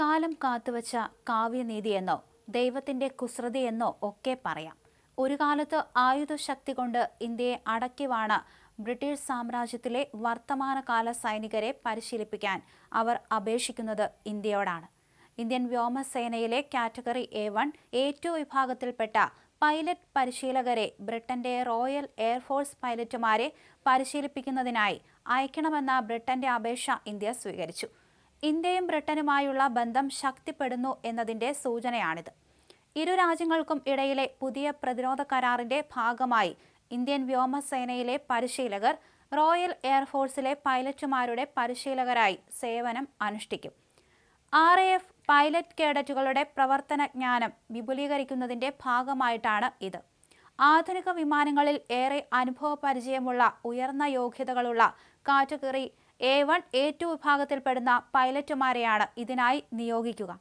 കാലം കാത്തുവച്ച കാവ്യനീതിയെന്നോ ദൈവത്തിന്റെ കുസൃതിയെന്നോ ഒക്കെ പറയാം. ഒരു കാലത്ത് ആയുധശക്തി കൊണ്ട് ഇന്ത്യയെ അടക്കിവാണ ബ്രിട്ടീഷ് സാമ്രാജ്യത്തിലെ വർത്തമാനകാല സൈനികരെ പരിശീലിപ്പിക്കാൻ അവർ അപേക്ഷിക്കുന്നത് ഇന്ത്യയോടാണ്. Indian വ്യോമസേനയിലെ category A one A two വിഭാഗത്തിൽപ്പെട്ട പൈലറ്റ് പരിശീലകരെ ബ്രിട്ടന്റെ റോയൽ എയർഫോഴ്സ് പൈലറ്റുമാരെ പരിശീലിപ്പിക്കുന്നതിനായി അയക്കണമെന്ന ബ്രിട്ടന്റെ അപേക്ഷ ഇന്ത്യ സ്വീകരിച്ചു. ഇന്ത്യയും ബ്രിട്ടനുമായുള്ള ബന്ധം ശക്തിപ്പെടുന്നു എന്നതിന്റെ സൂചനയാണിത്. ഇരു രാജ്യങ്ങൾക്കും ഇടയിലെ പുതിയ പ്രതിരോധ കരാറിന്റെ ഭാഗമായി ഇന്ത്യൻ വ്യോമസേനയിലെ പരിശീലകർ റോയൽ എയർഫോഴ്സിലെ പൈലറ്റുമാരുടെ പരിശീലകരായി സേവനം അനുഷ്ഠിക്കും. ആർ എ എഫ് പൈലറ്റ് കേഡറ്റുകളുടെ പ്രവർത്തന ജ്ഞാനം വിപുലീകരിക്കുന്നതിന്റെ ഭാഗമായിട്ടാണ് ഇത്. ആധുനിക വിമാനങ്ങളിൽ ഏറെ അനുഭവ പരിചയമുള്ള ഉയർന്ന യോഗ്യതകളുള്ള category A one A two വിഭാഗത്തിൽപ്പെടുന്ന പൈലറ്റുമാരെയാണ് ഇതിനായി നിയോഗിക്കുക.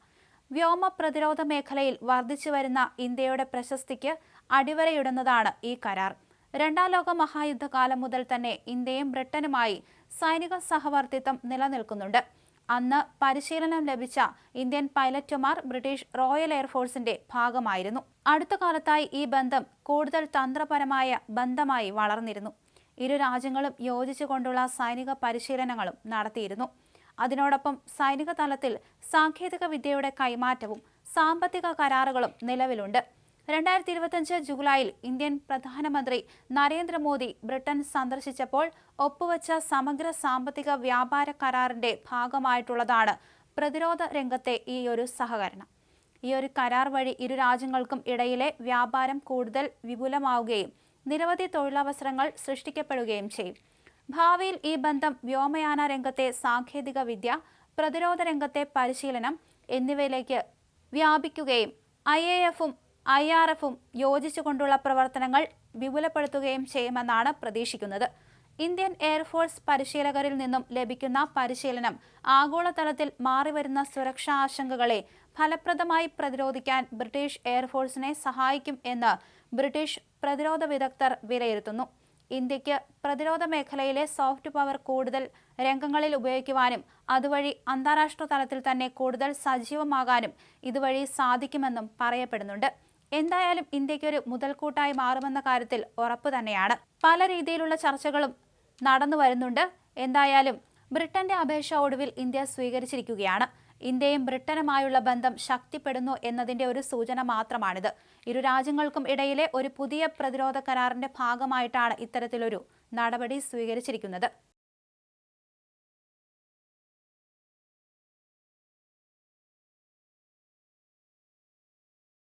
വ്യോമ പ്രതിരോധ മേഖലയിൽ വർദ്ധിച്ചു വരുന്ന ഇന്ത്യയുടെ പ്രശസ്തിക്ക് അടിവരയിടുന്നതാണ് ഈ കരാർ. രണ്ടാം ലോക മഹായുദ്ധകാലം മുതൽ തന്നെ ഇന്ത്യയും ബ്രിട്ടനുമായി സൈനിക സഹവർത്തിത്വം നിലനിൽക്കുന്നുണ്ട്. അന്ന് പരിശീലനം ലഭിച്ച ഇന്ത്യൻ പൈലറ്റുമാർ ബ്രിട്ടീഷ് റോയൽ എയർഫോഴ്സിന്റെ ഭാഗമായിരുന്നു. അടുത്ത കാലത്തായി ഈ ബന്ധം കൂടുതൽ തന്ത്രപരമായ ബന്ധമായി വളർന്നിരുന്നു. ഇരു രാജ്യങ്ങളും യോജിച്ചുകൊണ്ടുള്ള സൈനിക പരിശീലനങ്ങളും നടത്തിയിരുന്നു. അതിനോടൊപ്പം സൈനിക തലത്തിൽ സാങ്കേതിക വിദ്യയുടെ കൈമാറ്റവും സാമ്പത്തിക കരാറുകളും നിലവിലുണ്ട്. രണ്ടായിരത്തി ഇരുപത്തിയഞ്ച് ജൂലൈയിൽ ഇന്ത്യൻ പ്രധാനമന്ത്രി നരേന്ദ്രമോദി ബ്രിട്ടൻ സന്ദർശിച്ചപ്പോൾ ഒപ്പുവച്ച സമഗ്ര സാമ്പത്തിക വ്യാപാര കരാറിന്റെ ഭാഗമായിട്ടുള്ളതാണ് പ്രതിരോധ രംഗത്തെ ഈ ഒരു സഹകരണം. ഈ ഒരു കരാർ വഴി ഇരു രാജ്യങ്ങൾക്കും ഇടയിലെ വ്യാപാരം കൂടുതൽ വിപുലമാവുകയും നിരവധി തൊഴിലവസരങ്ങൾ സൃഷ്ടിക്കപ്പെടുകയും ചെയ്യും. ഭാവിയിൽ ഈ ബന്ധം വ്യോമയാന രംഗത്തെ സാങ്കേതിക വിദ്യ പ്രതിരോധ രംഗത്തെ പരിശീലനം എന്നിവയിലേക്ക് വ്യാപിക്കുകയും ഐ എ എഫും ഐ ആർ എഫും യോജിച്ചുകൊണ്ടുള്ള പ്രവർത്തനങ്ങൾ വിപുലപ്പെടുത്തുകയും ചെയ്യുമെന്നാണ് പ്രതീക്ഷിക്കുന്നത്. ഇന്ത്യൻ എയർഫോഴ്സ് പരിശീലകരിൽ നിന്നും ലഭിക്കുന്ന പരിശീലനം ആഗോളതലത്തിൽ മാറിവരുന്ന സുരക്ഷാ ആശങ്കകളെ ഫലപ്രദമായി പ്രതിരോധിക്കാൻ ബ്രിട്ടീഷ് എയർഫോഴ്സിനെ സഹായിക്കും എന്ന് ബ്രിട്ടീഷ് പ്രതിരോധ വിദഗ്ധർ വിലയിരുത്തുന്നു. ഇന്ത്യയ്ക്ക് പ്രതിരോധ മേഖലയിലെ സോഫ്റ്റ് പവർ കൂടുതൽ രംഗങ്ങളിൽ ഉപയോഗിക്കുവാനും അതുവഴി അന്താരാഷ്ട്ര തലത്തിൽ തന്നെ കൂടുതൽ സജീവമാകാനും ഇതുവഴി സാധിക്കുമെന്നും പറയപ്പെടുന്നുണ്ട്. എന്തായാലും ഇന്ത്യക്കൊരു മുതൽക്കൂട്ടായി മാറുമെന്ന കാര്യത്തിൽ ഉറപ്പ് തന്നെയാണ്. പല രീതിയിലുള്ള ചർച്ചകളും നടന്നു വരുന്നുണ്ട് എന്തായാലും ബ്രിട്ടന്റെ അപേക്ഷ ഒടുവിൽ ഇന്ത്യ സ്വീകരിച്ചിരിക്കുകയാണ്. ഇന്ത്യയും ബ്രിട്ടനുമായുള്ള ബന്ധം ശക്തിപ്പെടുന്നു എന്നതിന്റെ ഒരു സൂചന മാത്രമാണിത്. ഇരു രാജ്യങ്ങൾക്കും ഇടയിലെ ഒരു പുതിയ പ്രതിരോധ കരാറിന്റെ ഭാഗമായിട്ടാണ് ഇത്തരത്തിലൊരു നടപടി സ്വീകരിച്ചിരിക്കുന്നത്.